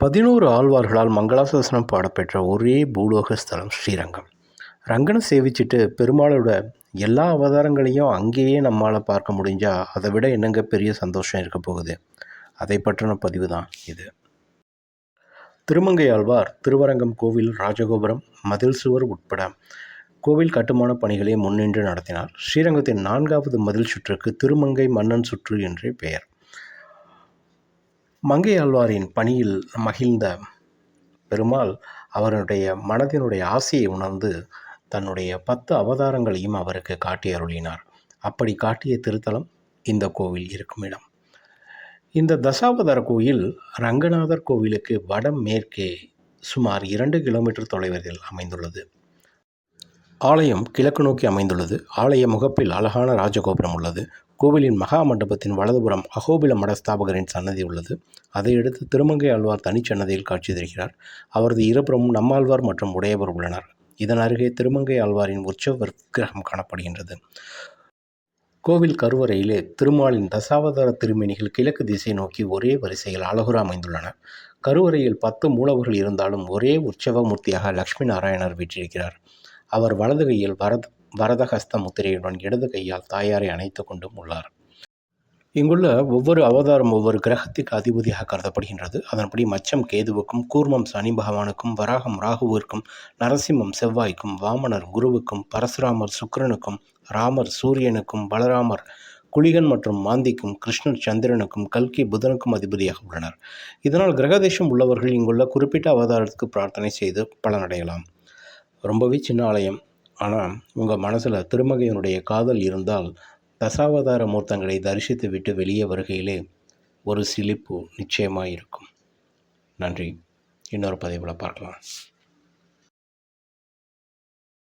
பதினோரு ஆழ்வார்களால் மங்களாசாசனம் பாடப்பெற்ற ஒரே பூலோக ஸ்தலம் ஸ்ரீரங்கம். ரங்கனை சேவிச்சுட்டு பெருமாளோட எல்லா அவதாரங்களையும் அங்கேயே நம்மளால் பார்க்க முடிஞ்சால் அதை விட என்னங்க பெரிய சந்தோஷம் இருக்க போகுது? அதை பற்றின பதிவு தான் இது. திருமங்கை ஆழ்வார் திருவரங்கம் கோவில் ராஜகோபுரம் மதில் சுவர் உட்பட கோவில் கட்டுமான பணிகளை முன்னின்று நடத்தினார். ஸ்ரீரங்கத்தின் நான்காவது மதில் சுற்றுக்கு திருமங்கை மன்னன் சுற்று என்றே பெயர். மங்கையாழ்வாரின் பணியில் மகிழ்ந்த பெருமாள் அவருடைய மனதினுடைய ஆசையை உணர்ந்து தன்னுடைய பத்து அவதாரங்களையும் அவருக்கு காட்டி அருளினார். அப்படி காட்டிய திருத்தலம் இந்த கோவில் இருக்கும் இடம். இந்த தசாவதார கோயில் ரங்கநாதர் கோவிலுக்கு வடமேற்கே சுமார் இரண்டு கிலோமீட்டர் தொலைவில் அமைந்துள்ளது. ஆலயம் கிழக்கு நோக்கி அமைந்துள்ளது. ஆலய முகப்பில் அழகான ராஜகோபுரம் உள்ளது. கோவிலின் மகா மண்டபத்தின் வலதுபுறம் அகோபில மடஸ்தாபகரின் சன்னதி உள்ளது. அதையடுத்து திருமங்கை ஆழ்வார் தனிச்சன்னதியில் காட்சி தருகிறார். அவரது இருபுறமும் நம்மாழ்வார் மற்றும் உடையவர் உள்ளனர். இதன் அருகே திருமங்கை ஆழ்வாரின் உற்சவ விக்கிரகம் காணப்படுகின்றது. கோவில் கருவறையிலே திருமாலின் தசாவதார திருமேனிகள் கிழக்கு திசை நோக்கி ஒரே வரிசையில் அழகுற அமைந்துள்ளன. கருவறையில் பத்து மூலவர்கள் இருந்தாலும் ஒரே உற்சவ மூர்த்தியாக லக்ஷ்மி நாராயணர் வீற்றிருக்கிறார். அவர் வலது கையில் வரத வரதஹஸ்த முத்திரையுடன் இடது கையால் தாயாரை அணைத்து கொண்டும் உள்ளார். இங்குள்ள ஒவ்வொரு அவதாரம் ஒவ்வொரு கிரகத்துக்கு அதிபதியாக கருதப்படுகின்றது. அதன்படி மச்சம் கேதுவுக்கும் கூர்மம் சனி பகவானுக்கும் வராகம் ராகுவிற்கும் நரசிம்மம் செவ்வாய்க்கும் வாமனர் குருவுக்கும் பரசுராமர் சுக்கிரனுக்கும் ராமர் சூரியனுக்கும் பலராமர் குளிகன் மற்றும் மாந்திக்கும் கிருஷ்ணர் சந்திரனுக்கும் கல்கி புதனுக்கும் அதிபதியாக உள்ளனர். இதனால் கிரகதேசம் உள்ளவர்கள் இங்குள்ள குறிப்பிட்ட அவதாரத்துக்கு பிரார்த்தனை செய்து பலனடையலாம். ரொம்பவே சின்ன ஆலயம். ஆனால் உங்கள் மனசில் திருமகையனுடைய காதல் இருந்தால் தசாவதார மூர்த்தங்களை தரிசித்து விட்டு வெளியே வருகையிலே ஒரு சிலிப்பு நிச்சயமாக இருக்கும் நன்றி. இன்னொரு பதிவில் பார்க்கலாம்.